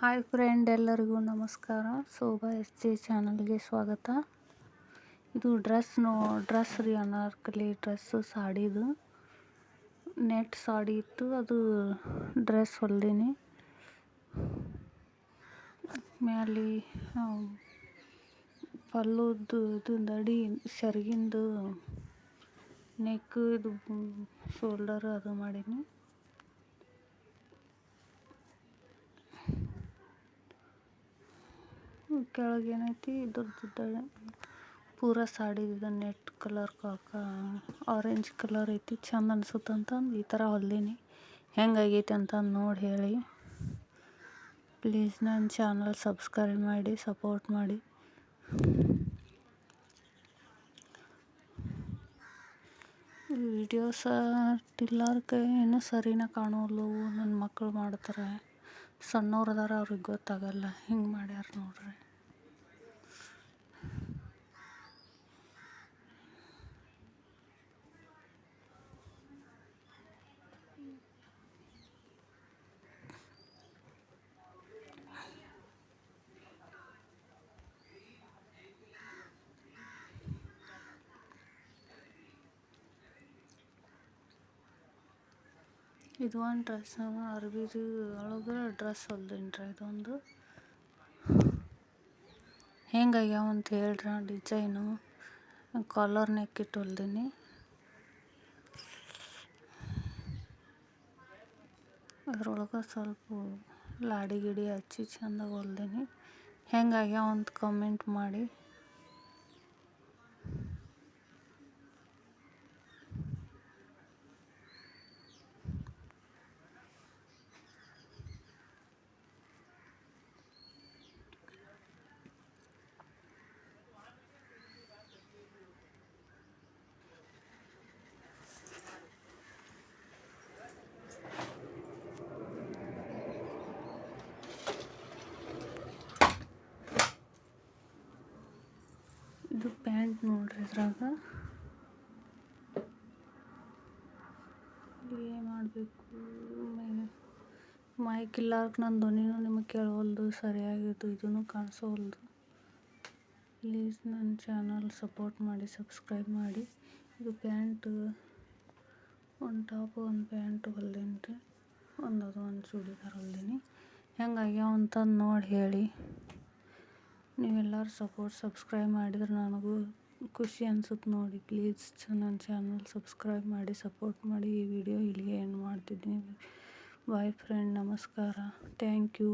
Hi friend ಎಲ್ಲರಿಗೂ ನಮಸ್ಕಾರ. Shobha S J ಚಾನಲ್ಗೆ ಸ್ವಾಗತ. ಇದು ಡ್ರೆಸ್ ನೋ ಡ್ರೆಸ್ ರೀ ಅನಾರ್ಕಲಿ ಡ್ರೆಸ್ಸು ಸಾಡಿದು ನೆಟ್ ಸಾಡಿ ಇತ್ತು, ಅದು ಡ್ರೆಸ್ ಹೊಲ್ದೀನಿ. ಮ್ಯಾಲಿ ಪಲ್ಲುದ್ದು ಇದು ದಡಿ ಸೆರಗಿಂದು ನೆಕ್ ಇದು ಶೋಲ್ಡರ್ ಅದು ಮಾಡೀನಿ. ಕೆಳಗೆ ಏನೈತಿ? ಇದ್ರದ್ದು ಪೂರ ಸಾಡಿದು ನೆಟ್ ಕಲರ್ ಕಾಕ ಆರೆಂಜ್ ಕಲರ್ ಐತಿ. ಚಂದ ಅನ್ಸುತ್ತೆ ಅಂತಂದು ಈ ಥರ ಹೊಲ್ದೀನಿ. ಹೆಂಗಾಗೈತಿ ಅಂತ ನೋಡಿ ಹೇಳಿ. ಪ್ಲೀಸ್ ನನ್ನ ಚಾನಲ್ ಸಬ್ಸ್ಕ್ರೈಬ್ ಮಾಡಿ, ಸಪೋರ್ಟ್ ಮಾಡಿ. ವಿಡಿಯೋಸ ಟಿಲ್ಲರ್ಗೆ ಏನೂ ಸರಿನ ಕಾಣೋಲ್ಲವು ನನ್ನ ಮಕ್ಕಳು ಮಾಡ್ತಾರೆ. ಸಣ್ಣವ್ರು ಅದಾರ ಅವ್ರಿಗೆ ಗೊತ್ತಾಗಲ್ಲ ಹಿಂಗೆ ಮಾಡ್ಯಾರ ನೋಡ್ರಿ. ಇದು ಒಂದು ಡ್ರೆಸ್ ಅರ್ಬಿದು ಒಳಗೆ ಡ್ರೆಸ್ ಹೊಲ್ದೀನಿ ರೀ ಇದೊಂದು. ಹೆಂಗಾಗ್ಯಾವ ಅಂತ ಹೇಳ್ರಿ ಡಿಸೈನು. ಕಾಲರ್ ನೆಕ್ ಇಟ್ಟು ಹೊಲ್ದೀನಿ. ಅದ್ರೊಳಗೆ ಸ್ವಲ್ಪ ಲಾಡಿ ಗಿಡಿ ಹಚ್ಚಿ ಚಂದಾಗ ಹೊಲ್ದೀನಿ. ಹೆಂಗಾಗ್ಯಾವ ಅಂತ ಕಮೆಂಟ್ ಮಾಡಿ ಇದು ಪ್ಯಾಂಟ್ ನೋಡ್ರಿ ಇದ್ರಾಗ. ಏನು ಮಾಡಬೇಕು? ಮೈಕ್ ಇಲ್ಲಾರ್ಕ ನನ್ನ ಧ್ವನಿನೂ ನಿಮಗೆ ಕೇಳವಲ್ದು ಸರಿಯಾಗಿದ್ದು ಇದೂ ಕಾಣಿಸೋವಲ್ದು. ಪ್ಲೀಸ್ ನನ್ನ ಚಾನಲ್ ಸಪೋರ್ಟ್ ಮಾಡಿ, ಸಬ್ಸ್ಕ್ರೈಬ್ ಮಾಡಿ. ಇದು ಪ್ಯಾಂಟ್ ಒಂದು ಟಾಪ್ ಒಂದು ಪ್ಯಾಂಟ್ ಹೊಲ್ದೀನಿ ರೀ ಒಂದು ಅದು, ಒಂದು ಚೂಡಿದಾರ್ ಹೊಲ್ದೀನಿ. ಹೆಂಗಾಗ್ಯಾವ ಅಂತ ನೋಡಿ ಹೇಳಿ. ನೀವೆಲ್ಲರೂ ಸಪೋರ್ಟ್, ಸಬ್ಸ್ಕ್ರೈಬ್ ಮಾಡಿದ್ರೆ ನನಗೂ ಖುಷಿ ಅನ್ಸುತ್ತೆ ನೋಡಿ. ಪ್ಲೀಸ್ ನನ್ನ ಚಾನಲ್ ಸಬ್ಸ್ಕ್ರೈಬ್ ಮಾಡಿ ಸಪೋರ್ಟ್ ಮಾಡಿ ಈ ವಿಡಿಯೋ ಇಲ್ಲಿಗೆ ಎಂಡ್ ಮಾಡ್ತಿದ್ದೀನಿ. ಬಾಯ್ ಫ್ರೆಂಡ್ ನಮಸ್ಕಾರ. Thank you